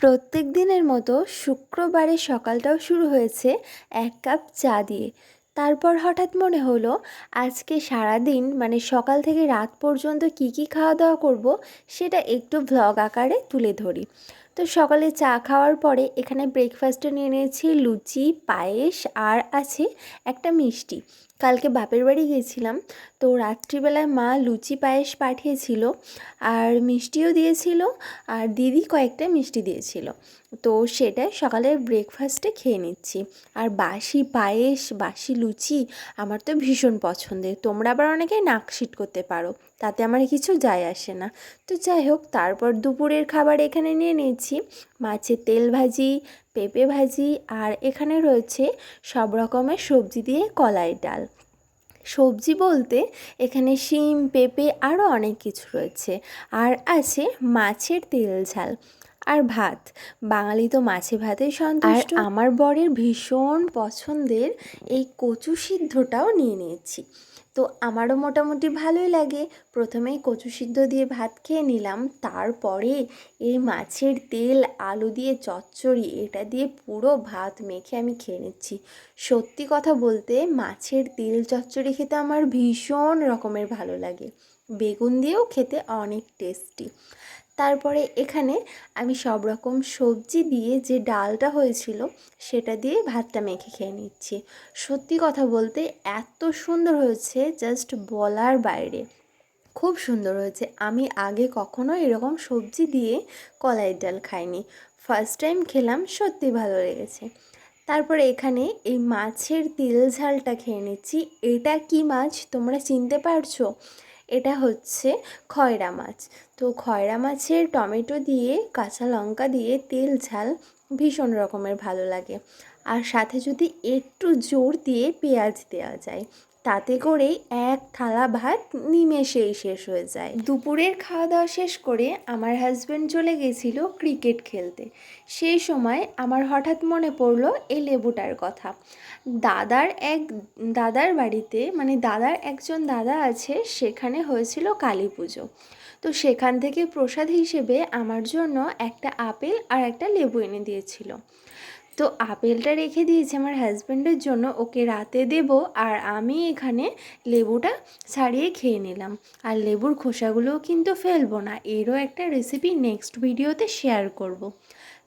প্রত্যেক দিনের মতো শুক্রবারের সকালটাও শুরু হয়েছে এক কাপ চা দিয়ে। তারপর হঠাৎ মনে হলো, আজকে সারা দিন মানে সকাল থেকে রাত পর্যন্ত কি কি খাওয়া দাওয়া করব, সেটা একটু ভ্লগ আকারে তুলে ধরি। তো সকালে চা খাওয়ার পরে এখানে ব্রেকফাস্টে নিয়ে নিয়েছি লুচি, পায়েস আর আছে একটা মিষ্টি। কালকে বাপের বাড়ি গিয়েছিলাম, তো রাত্রিবেলায় মা লুচি, পায়েস পাঠিয়েছিল আর মিষ্টিও দিয়েছিল আর দিদি কয়েকটা মিষ্টি দিয়েছিল। তো সেটাই সকালের ব্রেকফাস্টে খেয়ে নিচ্ছি। আর বাসি পায়েস, বাসি লুচি আমার তো ভীষণ পছন্দের। তোমরা আবার অনেকে নাকশিট করতে পারো, তাতে আমার কিছু যায় আসে না। তো যাই হোক, তারপর দুপুরের খাবার এখানে নিয়ে নিয়েছি। মাছের তেল ভাজি, পেঁপে ভাজি আর এখানে রয়েছে সব রকমের সবজি দিয়ে কলাই ডাল। সবজি বলতে এখানে শিম, পেঁপে আরও অনেক কিছু রয়েছে আর আছে মাছের তেল ঝাল আর ভাত। বাঙালি তো মাছে ভাতেই সন্তুষ্ট। আমার বরের ভীষণ পছন্দের এই কচু সিদ্ধটাও নিয়ে নিয়েছি। তো আমারও মোটামুটি ভালোই লাগে। প্রথমেই কচু সিদ্ধ দিয়ে ভাত খেয়ে নিলাম, তারপরে এই মাছের তেল, আলু দিয়ে চচ্চড়ি, এটা দিয়ে পুরো ভাত মেখে আমি খেয়ে নিচ্ছি। সত্যি কথা বলতে মাছের তেল চচ্চড়ি খেতে আমার ভীষণ রকমের ভালো লাগে। বেগুন দিয়েও খেতে অনেক টেস্টি। তারপরে এখানে আমি সব রকম সবজি দিয়ে যে ডালটা হয়েছিল, সেটা দিয়ে ভাতটা মেখে খেয়ে নিচ্ছি। সত্যি কথা বলতে এত সুন্দর হয়েছে জাস্ট বলার বাইরে। খুব সুন্দর হয়েছে। আমি আগে কখনো এরকম সবজি দিয়ে কলাইয়ের ডাল খাইনি। ফার্স্ট টাইম খেলাম, সত্যি ভালো লেগেছে। তারপরে এখানে এই মাছের তিল ঝালটা খেয়ে নিচ্ছি। এটা কি মাছ? তোমরা চিনতে পারছ? এটা হচ্ছে খয়রা মাছ। তো খয়রা মাছের টমেটো দিয়ে, কাঁচা লঙ্কা দিয়ে তেল, ঝাল ভীষণ রকমের ভালো লাগে। আর সাথে যদি একটু জোর দিয়ে পেঁয়াজ দেওয়া যায় তাতে করেই এক থালা ভাত নিমেষেই শেষ হয়ে যায়। দুপুরের খাওয়া দাওয়া শেষ করে আমার হাজব্যান্ড চলে গেছিল ক্রিকেট খেলতে। সেই সময় আমার হঠাৎ মনে পড়ল এই লেবুটার কথা। দাদার এক, দাদার বাড়িতে মানে দাদার একজন দাদা আছে, সেখানে হয়েছিল কালী পুজো। তো সেখান থেকে প্রসাদ হিসেবে আমার জন্য একটা আপেল আর একটা লেবু এনে দিয়েছিল। তো আপেলটা রেখে দিয়েছি আমার হাজব্যান্ডের জন্য, ওকে রাতে দেব আর আমি এখানে লেবুটা ছাড়িয়ে খেয়ে নিলাম। আর লেবুর খোসাগুলোও কিন্তু ফেলব না, এরও একটা রেসিপি নেক্সট ভিডিওতে শেয়ার করব।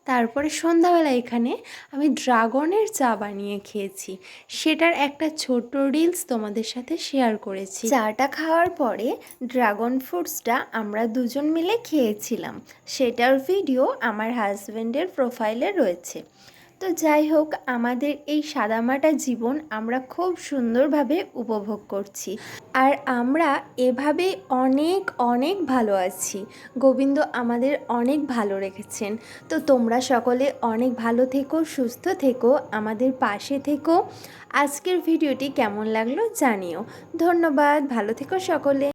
তারপরে সন্ধ্যাবেলা এখানে আমি ড্রাগনের চা বানিয়ে খেয়েছি, সেটার একটা ছোট্ট রিলস তোমাদের সাথে শেয়ার করেছি। চাটা খাওয়ার পরে ড্রাগন ফ্রুটসটা আমরা দুজন মিলে খেয়েছিলাম, সেটার ভিডিও আমার হাজব্যান্ডের প্রোফাইলে রয়েছে। তো যাই হোক, আমাদের এই সাদামাটা জীবন আমরা খুব সুন্দরভাবে উপভোগ করছি। আর আমরা এভাবে অনেক অনেক ভালো আছি। গোবিন্দ আমাদের অনেক ভালো রেখেছেন। তো তোমরা সকলে অনেক ভালো থেকো, সুস্থ থেকো, আমাদের পাশে থেকো। আজকের ভিডিওটি কেমন লাগল জানিও। ধন্যবাদ, ভালো থেকো সকলে।